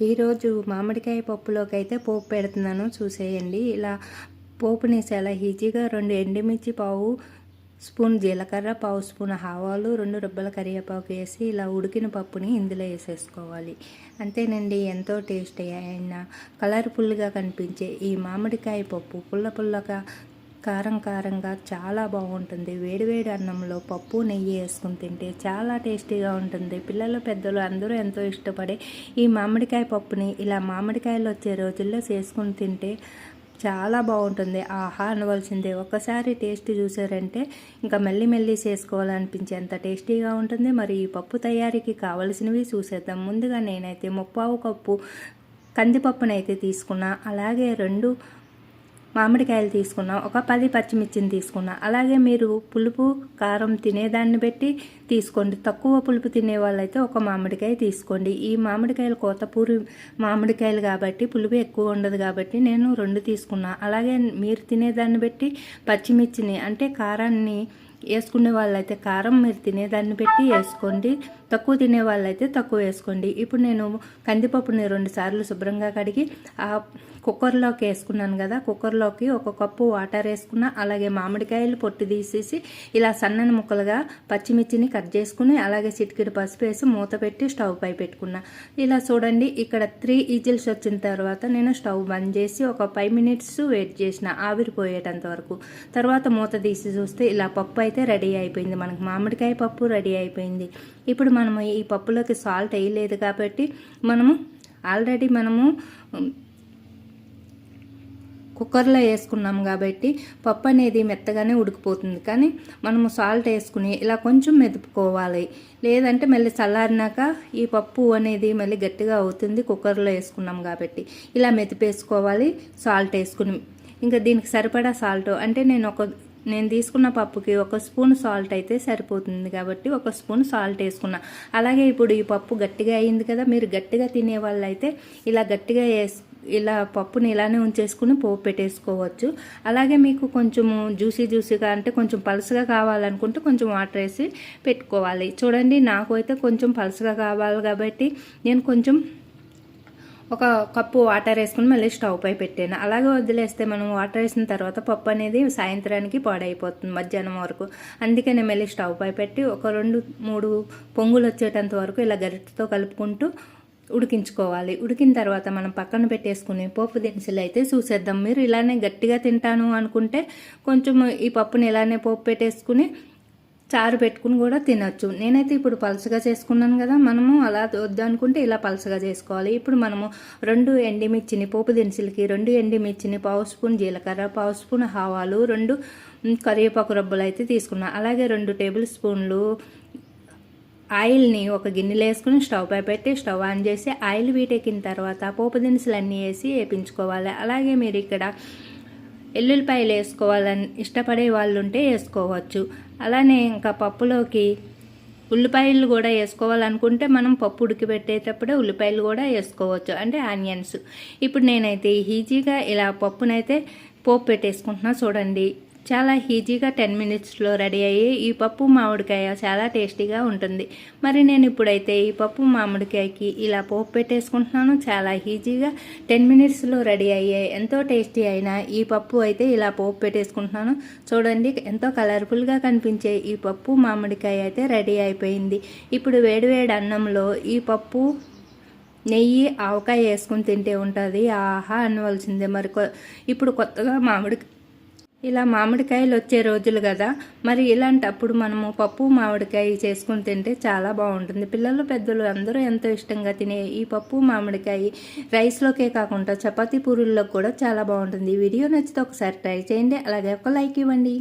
ఈరోజు మామిడికాయ పప్పులోకి అయితే పోపు పెడుతున్నాను. చూసేయండి. ఇలా పోపుని చాలా ఈజీగా రెండు ఎండుమిర్చి పావు స్పూన్ జీలకర్ర పావు స్పూన్ ఆవాలు రెండు రబ్బల కరివేపాకు వేసి ఇలా ఉడికిన పప్పుని ఇందులో వేసేసుకోవాలి. అంతేనండి ఎంతో టేస్ట్ అయిన కలర్ఫుల్గా కనిపించే ఈ మామిడికాయ పప్పు పుల్ల పుల్లగా కారం కారంగా చాలా బాగుంటుంది. వేడివేడి అన్నంలో పప్పు నెయ్యి వేసుకుని తింటే చాలా టేస్టీగా ఉంటుంది. పిల్లలు పెద్దలు అందరూ ఎంతో ఇష్టపడే ఈ మామిడికాయ పప్పుని ఇలా మామిడికాయలు వచ్చే రోజుల్లో చేసుకుని తింటే చాలా బాగుంటుంది. ఆహా అనవలసిందే. ఒక్కసారి టేస్ట్ చూసారంటే ఇంకా మెల్లి మెల్లి చేసుకోవాలనిపించేంత టేస్టీగా ఉంటుంది. మరి ఈ పప్పు తయారీకి కావలసినవి చూసేద్దాం. ముందుగా నేనైతే ముప్పావు కప్పు కందిపప్పునైతే తీసుకున్నా. అలాగే రెండు మామిడికాయలు తీసుకున్నా. ఒక పది పచ్చిమిర్చిని తీసుకున్నా. అలాగే మీరు పులుపు కారం తినేదాన్ని బట్టి తీసుకోండి. తక్కువ పులుపు తినే వాళ్ళైతే ఒక మామిడికాయ తీసుకోండి. ఈ మామిడికాయలు కోతపూరి మామిడికాయలు కాబట్టి పులుపు ఎక్కువ ఉండదు కాబట్టి నేను రెండు తీసుకున్నా. అలాగే మీరు తినేదాన్ని బట్టి పచ్చిమిర్చిని అంటే కారాన్ని వేసుకునే వాళ్ళైతే కారం మీరు తినేదాన్ని పెట్టి వేసుకోండి. తక్కువ తినే వాళ్ళైతే తక్కువ వేసుకోండి. ఇప్పుడు నేను కందిపప్పుని రెండు సార్లు శుభ్రంగా కడిగి ఆ కుక్కర్లోకి వేసుకున్నాను కదా కుక్కర్లోకి ఒక కప్పు వాటర్ వేసుకున్న అలాగే మామిడికాయలు పొట్టు తీసేసి ఇలా సన్నని ముక్కలుగా పచ్చిమిర్చిని కట్ చేసుకుని అలాగే చిటికిడి పసుపు వేసి మూత పెట్టి స్టవ్ పై పెట్టుకున్నా. ఇలా చూడండి ఇక్కడ త్రీ ఈజిల్స్ వచ్చిన తర్వాత నేను స్టవ్ బంద్ చేసి ఒక ఫైవ్ మినిట్స్ వెయిట్ చేసిన ఆవిరిపోయేటంత వరకు. తర్వాత మూత తీసి చూస్తే ఇలా పప్పు అయితే రెడీ అయిపోయింది. మనకు మామిడికాయ పప్పు రెడీ అయిపోయింది. ఇప్పుడు మనము ఈ పప్పులోకి సాల్ట్ వేయలేదు కాబట్టి మనము ఆల్రెడీ మనము కుక్కర్లో వేసుకున్నాం కాబట్టి పప్పు అనేది మెత్తగానే ఉడికిపోతుంది. కానీ మనము సాల్ట్ వేసుకుని ఇలా కొంచెం మెదుపుకోవాలి. లేదంటే మళ్ళీ చల్లారినాక ఈ పప్పు అనేది మళ్ళీ గట్టిగా అవుతుంది కుక్కర్లో వేసుకున్నాం కాబట్టి. ఇలా మెతిపేసుకోవాలి సాల్ట్ వేసుకుని. ఇంకా దీనికి సరిపడా సాల్ట్ అంటే నేను ఒక నేను తీసుకున్న పప్పుకి ఒక స్పూన్ సాల్ట్ అయితే సరిపోతుంది కాబట్టి ఒక స్పూన్ సాల్ట్ వేసుకున్నా. అలాగే ఇప్పుడు ఈ పప్పు గట్టిగా అయింది కదా మీరు గట్టిగా తినే వాళ్ళైతే ఇలా గట్టిగా వేసు ఇలా పప్పుని ఇలానే ఉంచేసుకుని పోపు పెట్టేసుకోవచ్చు. అలాగే మీకు కొంచెము జ్యూసీ జ్యూసీగా అంటే కొంచెం పలుసుగా కావాలనుకుంటే కొంచెం వాటర్ వేసి పెట్టుకోవాలి. చూడండి నాకు అయితే కొంచెం పలుసుగా కావాలి కాబట్టి నేను కొంచెం ఒక కప్పు వాటర్ వేసుకుని మళ్ళీ స్టవ్ పై పెట్టాను అలాగే వదిలేస్తే మనం వాటర్ వేసిన తర్వాత పప్పు అనేది సాయంత్రానికి పాడైపోతుంది మధ్యాహ్నం వరకు. అందుకనే మళ్ళీ స్టవ్ పై పెట్టి ఒక రెండు మూడు పొంగులు వచ్చేటంత వరకు ఇలా గరిటతో కలుపుకుంటూ ఉడికించుకోవాలి. ఉడికిన తర్వాత మనం పక్కన పెట్టేసుకుని పోపు దినుసులు అయితే చూసేద్దాం. మీరు ఇలానే గట్టిగా తింటాను అనుకుంటే కొంచెం ఈ పప్పుని ఇలానే పోపు పెట్టేసుకుని చారు పెట్టుకుని కూడా తినొచ్చు. నేనైతే ఇప్పుడు పలుసగా చేసుకున్నాను కదా మనము అలా వద్దనుకుంటే ఇలా పలుసగా చేసుకోవాలి. ఇప్పుడు మనము రెండు ఎండిమిర్చిని పోపు దినుసులకి రెండు ఎండిమిర్చిని పావు స్పూన్ జీలకర్ర పావు స్పూన్ ఆవాలు రెండు కరివేపాకు రబ్బులు అయితే తీసుకున్నాను అలాగే రెండు టేబుల్ స్పూన్లు ఆయిల్ని ఒక గిన్నెలో వేసుకుని స్టవ్ పై పెట్టి స్టవ్ ఆన్ చేసి ఆయిల్ వీటెక్కిన తర్వాత పోపు దినుసులు అన్నీ వేసి వేపించుకోవాలి. అలాగే మీరు ఇక్కడ ఎల్లుల్లిపాయలు వేసుకోవాలని ఇష్టపడే వాళ్ళు ఉంటే వేసుకోవచ్చు. అలానే ఇంకా పప్పులోకి ఉల్లిపాయలు కూడా వేసుకోవాలనుకుంటే మనం పప్పు ఉడికిపెట్టేటప్పుడే ఉల్లిపాయలు కూడా వేసుకోవచ్చు. అంటే ఆనియన్స్. ఇప్పుడు నేనైతే ఈజీగా ఇలా పప్పునైతే పోపు పెట్టేసుకుంటున్నా చూడండి. చాలా ఈజీగా టెన్ మినిట్స్లో రెడీ అయ్యి ఈ పప్పు మామిడికాయ చాలా టేస్టీగా ఉంటుంది. మరి నేను ఇప్పుడైతే ఈ పప్పు మామిడికాయకి ఇలా పోపు పెట్టేసుకుంటున్నాను. చాలా ఈజీగా టెన్ మినిట్స్లో రెడీ అయ్యాయి ఎంతో టేస్టీ అయిన ఈ పప్పు అయితే ఇలా పోపు పెట్టేసుకుంటున్నాను. చూడండి ఎంతో కలర్ఫుల్గా కనిపించే ఈ పప్పు మామిడికాయ అయితే రెడీ అయిపోయింది. ఇప్పుడు వేడివేడి అన్నంలో ఈ పప్పు నెయ్యి ఆవకాయ వేసుకుని తింటే ఉంటుంది. ఆహా అనవలసిందే. మరి ఇప్పుడు కొత్తగా మామిడికాయ ఇలా మామిడికాయలు వచ్చే రోజులు కదా. మరి ఇలాంటప్పుడు మనము పప్పు మామిడికాయ చేసుకుని తింటే చాలా బాగుంటుంది. పిల్లలు పెద్దలు అందరూ ఎంతో ఇష్టంగా తినే ఈ పప్పు మామిడికాయ రైస్లోకే కాకుండా చపాతీ పూరుల్లో కూడా చాలా బాగుంటుంది. ఈ వీడియో నచ్చితే ఒకసారి ట్రై చేయండి. అలాగే ఒక లైక్ ఇవ్వండి.